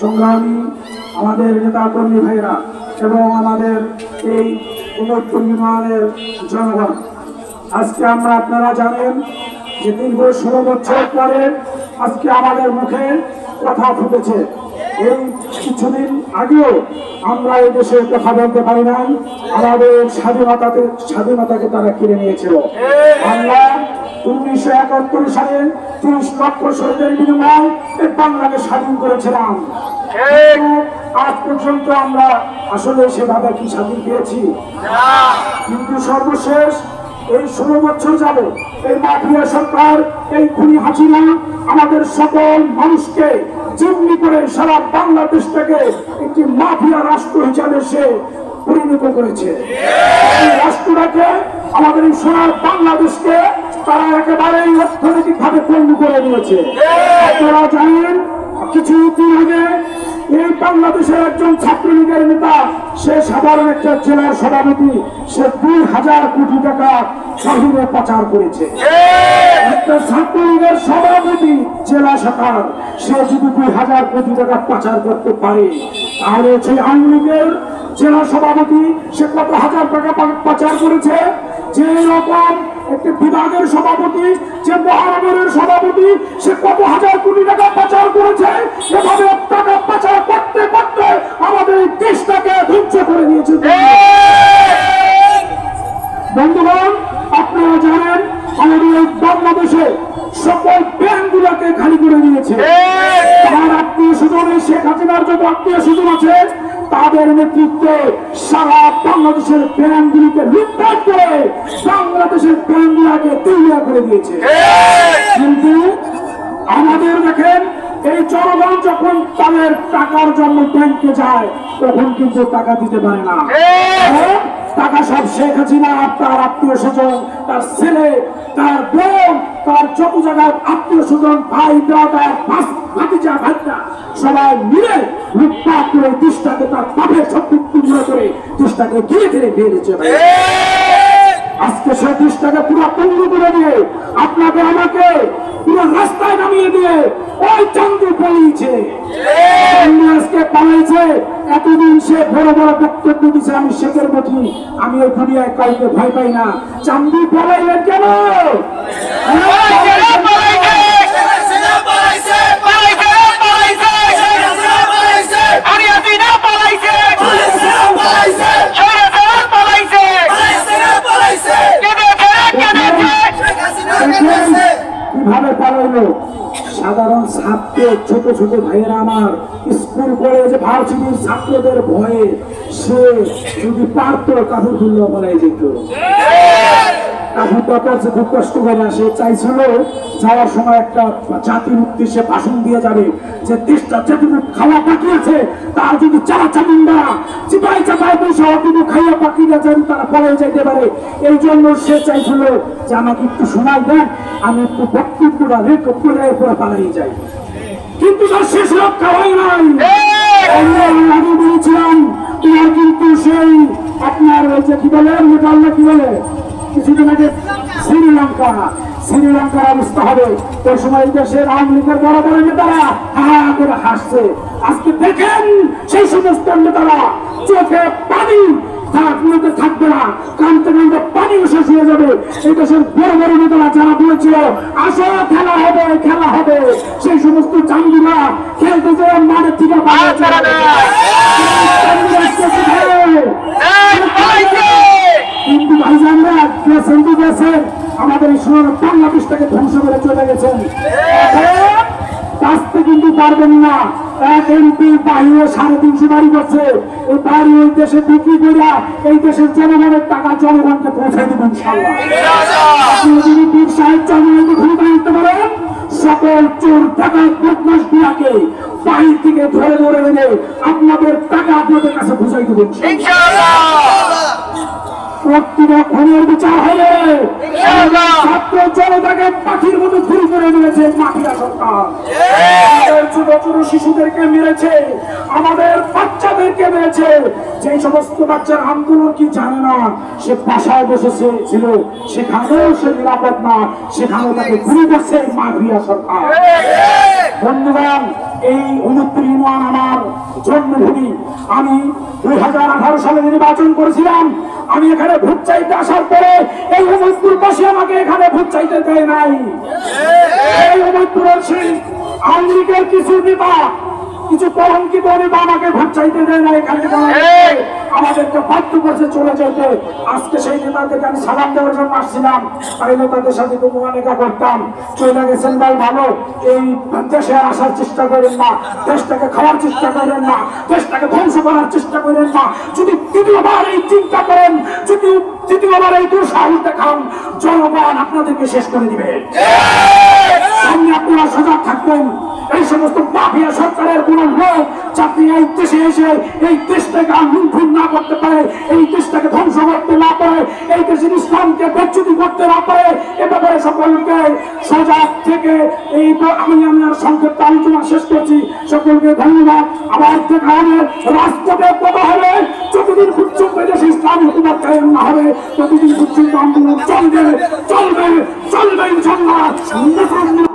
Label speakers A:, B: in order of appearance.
A: সংগ্রামী আমাদের নেতা কর্মী ভাইরা এবং আমাদের এই উমরপুর ইউনিয়নের জনগণ। আজকে আমরা আপনারা জানেন যে দীর্ঘ ষোলো বছর পরে আজকে আমাদের মুখে কথা ফুটেছে। এই কিছুদিন আগেও আমরা এই দেশে কথা বলতে পারি নাই। আমাদের স্বাধীনতাতে স্বাধীনতাকে তারা কিনে নিয়েছিল। আমরা উনিশশো একাত্তর সালে তিরিশ লক্ষ শহীদের বিনিময়ে এই বাংলাদেশ স্বাধীন করেছিলাম। আজ পর্যন্ত আমরা আসলে সেভাবে কি স্বাধীন পেয়েছি? কিন্তু সর্বশেষ এই ষোলো বছর যাবে এই মাফিয়া সরকার এই খুনি হাসিনা আমাদের সকল মানুষকে জিম্মি করে সারা বাংলাদেশটাকে একটি মাফিয়া রাষ্ট্র হিসাবে সে পরিণত করেছে। এই রাষ্ট্রটাকে আমাদের এই সোনার বাংলাদেশকে তারা একেবারেই অর্থনৈতিক ভাবে পণ্য করে দিয়েছে আপনারা জানেন কিছু দিন আগে এই বাংলাদেশের একজন ছাত্রলীগের নেতা সে সাধারণ একটা জেলার সভাপতি সে দুই হাজার কোটি টাকা শহীদে পাচার করেছে। একটা ছাত্রলীগের সভাপতি জেলা শাখার সে যদি দুই হাজার কোটি টাকা পাচার করতে পারে তাহলে সেই আওয়ামী লীগের জেলা সভাপতি সে কত হাজার টাকা পাচার করেছে? যে রকম একটি বিভাগের সভাপতি যে মহানগরের সভাপতি সে কত হাজার কোটি টাকা পাচার করেছে এভাবে টাকা পাচার করতে করতে আমাদের এই দেশটাকে ধ্বংস করে দিয়েছে। বন্ধুগণ আপনারা জানেন আমাদের এই বাংলাদেশে সকল ব্যাংকগুলোকে খালি করে দিয়েছে। তার আত্মীয় স্বজন শেখ হাসিনার যত আত্মীয় স্বজন আছে তাদের নেতৃত্বে সারা বাংলাদেশের ব্যাংকগুলিকে লুটপাট করে বাংলাদেশের ব্যাংকগুলোকে তৈরি করে দিয়েছে। কিন্তু আমাদের দেখেন এই জনগণ যখন তাদের টাকার জন্য ব্যাংকে যায় তখন কিন্তু টাকা দিতে পারে না। টাকা সব শেখ হাসিনা তার আত্মীয় স্বজন তার ছেলে তার বোন তার যত জায়গায় আত্মীয় স্বজন ভাই ব্রাদার ভাতিজা ভাইটা সবাই মিলে লুটপাট করে দেশটাকে তার পাপের সব টুকরো করে দেশটাকে ধীরে ধীরে বেড়েছে আজকে সে দেশটাকে পুরো পঙ্গু করে দিয়ে আপনাকে আমাকে রাস্তায় নামিয়ে দিয়ে ওই চন্দ্র পালিয়েছে। আজকে পালাইছে। এতদিন সে বড় বড় বক্তব্য দিছে আমি শেখের মতি আমি ওই দুনিয়ায় কাউকে ভয় পাই না। চান্দু পালাইলেন কেন? কীভাবে পালাইলো সাধারণ ছাত্র, ছোট ছোট ভাইয়েরা আমার, স্কুল, কলেজ, ভার্সিটির ছাত্রদের ভয়ে সে যদি পারতো কাপড় খুললেও পালাই যেত। কাপড় কাপড় খুব কষ্ট করে সে চাইছিল যাওয়ার সময় একটা জাতির উদ্দেশ্যে ভাষণ দিয়ে যাবে যে দেশটা যেটুকু খাওয়া বাকি তার যদি চারা চামুন্ডা চিপাই চাপাই খাইয়া বাকি না তারা পরে যাইতে পারে। এই জন্য সে চাইছিল যে আমাকে একটু শোনাই দেন, আমি একটু বক্তব্যটা রেখে পরে পরে পালাই যাই। কিন্তু তার শেষ রক্ষা নাই। আগে বলেছিলাম তোমার কিন্তু সেই আপনার ওই যে কি বলে নেপাল কি বলে? কিছুদিন আগে শ্রীলঙ্কা, শ্রীলঙ্কার অবস্থা হবে। ওই সময় দেশের আওয়ামী লীগের বড় বড় নেতারা হা করে হাসছে। আজকে দেখেন সেই সমস্ত নেতারা চোখে পানি। আপনাদের থাকবে না কানতে কানতে পানি শেষ হয়ে যাবে। এই দেশের বড় বড় নেতারা যারা বলেছিল আসো খেলা হবে খেলা হবে। সেই সমস্ত চাঙ্গিরা খেলতে যে মাঠের থেকে। কিন্তু ভাইজানরা গেছেন আমাদের সোনার বাংলাদেশটাকে ধ্বংস করে চলে গেছেন। বাঁচতে কিন্তু পারবেন না। এক এমপি বাহিরে সাড়ে তিনশো বাড়ি করছে। এই বাড়ি ওই দেশে বিক্রি করে এই দেশের জনগণের টাকা জনগণকে পৌঁছে দেবেন আপনি যদি বীর সাহেব জনগণকে ক্ষমতা নিতে পারেন সকল চোর টাকা বদমাস গুলাকে বাহির থেকে ধরে ধরে এনে আপনাদের টাকা আপনাদের কাছে বুঝাই দেবেন প্রত্যেক খুনের বিচার হবে ছাত্র জনতাকে পাখির মতো ঘুরি করে দিয়েছে মাফিয়া সরকার। ছোট শিশুদেরকে মেরেছে, আমাদের বাচ্চাদেরকে মেরেছে। যে সমস্ত বাচ্চার আন্দোলন কি জানে না, সে বাসায় বসেছে, ছিল। সেখানেও সে নিরাপদ না, সেখানেও তাকে ঘুরে করছে মাফিয়া সরকার। বন্ধুগণ, এই ইউনিয়ন আমার জন্মভূমি। আমি দুই হাজার আঠারো সালে নির্বাচন করেছিলাম। আমি এখানে ভোট চাইতে আসার পরে এই উমরপুরবাসী আমাকে এখানে ভোট চাইতে দেয় নাই। এই উমরপুরের সেই আওয়ামী লীগের কিছু নেতা কিছু কলঙ্কিত নেতা আমাকে ভোট চাইতে দেয় না এখানে আমাদেরকে বাধ্য করছে চলে যেতে। আজকে সেই নেতাদেরকে আমি সালাম দেওয়ার জন্য আসছিলাম। তাই নেতাদের সাথে খুব অনেকা করতাম। চলে গেছেন ভাই ভালো। এই দেশে আসার চেষ্টা করেন না। দেশটাকে খাওয়ার চেষ্টা করেন না। দেশটাকে ধ্বংস করার চেষ্টা করেন না। যদি তৃতীয়বার এই চিন্তা করেন, যদি তৃতীয়বার এই দুঃসাহস দেখান, জনগণ আপনাদেরকে শেষ করে দিবে। সামনে আপনারা সজাগ থাকবেন। এই সমস্ত মাফিয়া সরকারের কোন লোক যাতে এই দেশে এসে এই দেশটাকে লুণ্ঠন না করতে পারে, এই দেশটাকে এই ইসলামকে বেচুতি করতে না পারে, এ ব্যাপারে সকলকে সজাগ থেকে এই তো আমি আমার সংক্ষিপ্ত আলোচনা শেষ করছি। সকলকে ধন্যবাদ। আবার দেখা হবে রাষ্ট্রকে কথা হবে। যতদিন পর্যন্ত দেশে ইসলাম হুকুমত কায়েম না হবে, ততদিন পর্যন্ত আন্দোলন চলবে চলবে চলবে ইনশাল্লাহ।